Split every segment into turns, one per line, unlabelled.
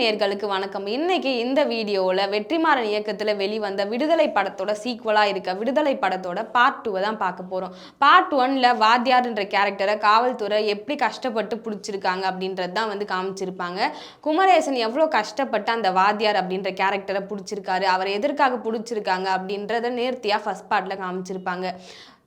நேர்களுக்கு வணக்கம். இன்னைக்கு இந்த வீடியோவில் வெற்றிமாறன் இயக்கத்தில் வெளிவந்த விடுதலை படத்தோட சீக்குவலாக இருக்க விடுதலை படத்தோட பார்ட் டூவை தான் பார்க்க போகிறோம் பார்ட் ஒன்ல வாத்தியார்ன்ற கேரக்டரை காவல்துறை எப்படி கஷ்டப்பட்டு பிடிச்சிருக்காங்க அப்படின்றது தான் வந்து காமிச்சிருப்பாங்க. குமரேசன் எவ்வளோ கஷ்டப்பட்டு அந்த வாத்தியார் அப்படின்ற கேரக்டரை பிடிச்சிருக்காரு அவர் எதற்காக பிடிச்சிருக்காங்க அப்படின்றத நேர்த்தியாக ஃபர்ஸ்ட் பார்ட்டில் காமிச்சிருப்பாங்க.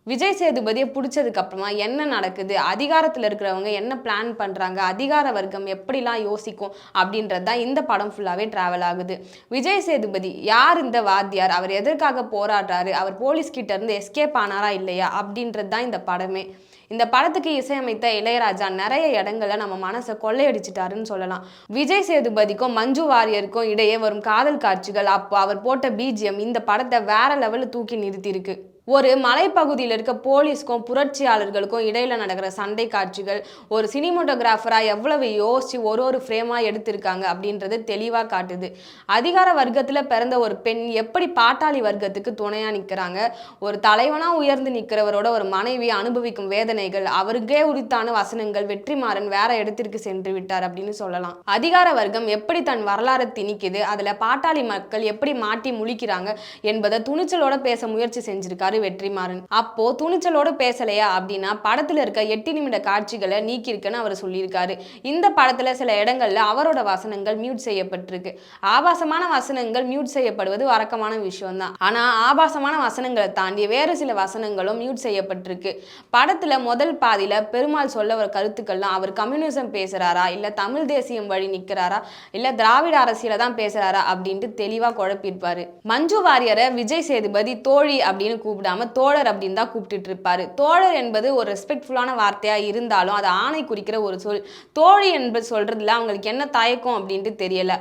விஜய் சேதுபதியை பிடிச்சதுக்கு அப்புறமா என்ன நடக்குது? அதிகாரத்தில் இருக்கிறவங்க என்ன பிளான் பண்ணுறாங்க அதிகார வர்க்கம் எப்படிலாம் யோசிக்கும்? அப்படின்றது தான் இந்த படம் ஃபுல்லாகவே ட்ராவல் ஆகுது. விஜய் சேதுபதி யார் இந்த வாத்தியார்? அவர் எதற்காக போராடுறாரு? அவர் போலீஸ்கிட்ட இருந்து எஸ்கேப் ஆனாரா இல்லையா? அப்படின்றது தான் இந்த படமே. இந்த படத்துக்கு இசையமைத்த இளையராஜா நிறைய இடங்களில் நம்ம மனசை கொள்ளையடிச்சிட்டாருன்னு சொல்லலாம். விஜய் சேதுபதிக்கும் மஞ்சு வாரியருக்கும் இடையே வரும் காதல் காட்சிகள் அப்போ அவர் போட்ட பிஜிஎம் இந்த படத்தை வேற லெவலில் தூக்கி நிறுத்தியிருக்கு. ஒரு மலைப்பகுதியில் இருக்க போலீஸ்க்கும் புரட்சியாளர்களுக்கும் இடையில நடக்கிற சண்டை காட்சிகள் ஒரு சினிமோட்டோகிராஃபராக எவ்வளவு யோசிச்சு ஒரு ஒரு ஃப்ரேமாக எடுத்திருக்காங்க அப்படின்றது தெளிவாக காட்டுது. அதிகார வர்க்கத்தில் பிறந்த ஒரு பெண் எப்படி பாட்டாளி வர்க்கத்துக்கு துணையாக நிற்கிறாங்க ஒரு தலைவனாக உயர்ந்து நிற்கிறவரோட ஒரு மனைவி அனுபவிக்கும் வேதனைகள் அவருக்கே உரித்தான வசனங்கள் வெற்றிமாறன் வேற இடத்திற்கு சென்று விட்டார் அப்படின்னு சொல்லலாம். அதிகார வர்க்கம் எப்படி தன் வரலாறை திணிக்குது? அதில் பாட்டாளி மக்கள் எப்படி மாட்டி முழிக்கிறாங்க என்பதை துணிச்சலோட பேச முயற்சி செஞ்சிருக்காரு வெற்றிமாறன் அப்போ துணிச்சலோட பேசலையா அப்படின்னா படத்துல இருக்க எட்டு நிமிட காட்சிகளை நீக்கியிருக்குன்னு அவர் சொல்லியிருக்காரு. இந்த படத்துல சில இடங்கள்ல அவரோட வசனங்கள் மியூட் செய்யப்பட்டிருக்கு. ஆபாசமான வசனங்கள் மியூட் செய்யப்படுவது வழக்கமான விஷயம் தான் ஆனா ஆபாசமான வசனங்களை தாண்டி வேறு சில வசனங்களும் மியூட் செய்யப்பட்டிருக்கு. படத்துல முதல் பாதியில பெருமாள் சொல்ல வர கருத்துக்கள்லாம் அவர் கம்யூனிசம் பேசுறாரா இல்ல தமிழ் தேசியம் வழி நிக்கிறாரா இல்ல திராவிட அரசியல தான் பேசுறாரா அப்படின்ட்டு தெளிவா குழப்பியிருப்பாரு. மஞ்சு வாரியரை விஜய் சேதுபதி தோழி அப்படின்னு கூப்பிடாம தோழர் அப்படின்னு தான் கூப்பிட்டுட்டு இருப்பாரு. தோழர் என்பது ஒரு ரெஸ்பெக்ட்ஃபுல்லான வார்த்தையா இருந்தாலும் அது ஆணை குறிக்கிற ஒரு சொல் தோழி என்பது சொல்றதுல அவங்களுக்கு என்ன தயக்கம் அப்படின்ட்டு தெரியல.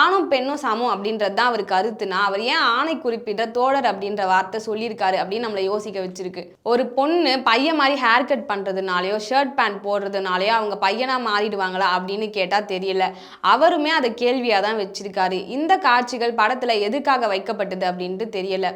ஆணும் பெண்ணும் சமம் அப்படின்றது தான் அவர் கருத்துனா அவர் ஏன் ஆணை குறிப்பிட்ட தோழர் அப்படின்ற வார்த்தை சொல்லியிருக்காரு அப்படின்னு நம்மளை யோசிக்க வச்சிருக்கு. ஒரு பொண்ணு பையன் மாதிரி ஹேர் கட் பண்றதுனாலயோ ஷர்ட் பேண்ட் போடுறதுனாலயோ அவங்க பையனா மாறிடுவாங்களா அப்படின்னு கேட்டா தெரியல. அவருமே அதை கேள்வியா தான் வச்சிருக்காரு. இந்த காட்சிகள் படத்துல எதுக்காக வைக்கப்பட்டது அப்படின்ட்டு தெரியல.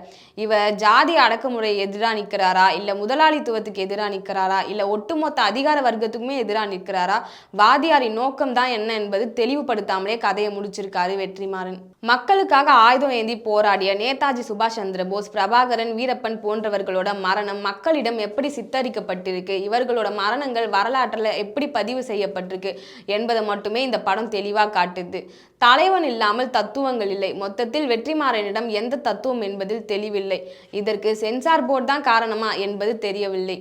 இவ ஜாதி முறை எதிராக நிற்கிறாரா? இல்லை முதலாளித்துவத்துக்கு எதிராக நிற்கிறாரா? இல்லை ஒட்டுமொத்த அதிகார வர்க்கத்துக்குமே எதிராக நிற்கிறாரா? வாதியாரின் நோக்கம் தான் என்ன என்பது தெளிவுபடுத்தாமலே கதையை முடிச்சிருக்காரு வெற்றிமாறன். மக்களுக்காக ஆயுதம் ஏந்தி போராடிய நேதாஜி சுபாஷ் சந்திர போஸ் பிரபாகரன் வீரப்பன் போன்றவர்களோட மரணம் மக்களிடம் எப்படி சித்தரிக்கப்பட்டிருக்கு? இவர்களோட மரணங்கள் வரலாற்றில் எப்படி பதிவு செய்யப்பட்டிருக்கு? என்பதை மட்டுமே இந்த படம் தெளிவாக காட்டுது. தலைவன் இல்லாமல் தத்துவங்கள் இல்லை. மொத்தத்தில் வெற்றிமாறனிடம் எந்த தத்துவம் என்பதில் தெளிவில்லை. இதற்கு சென்சார் போர்டு தான் காரணமா என்பது தெரியவில்லை.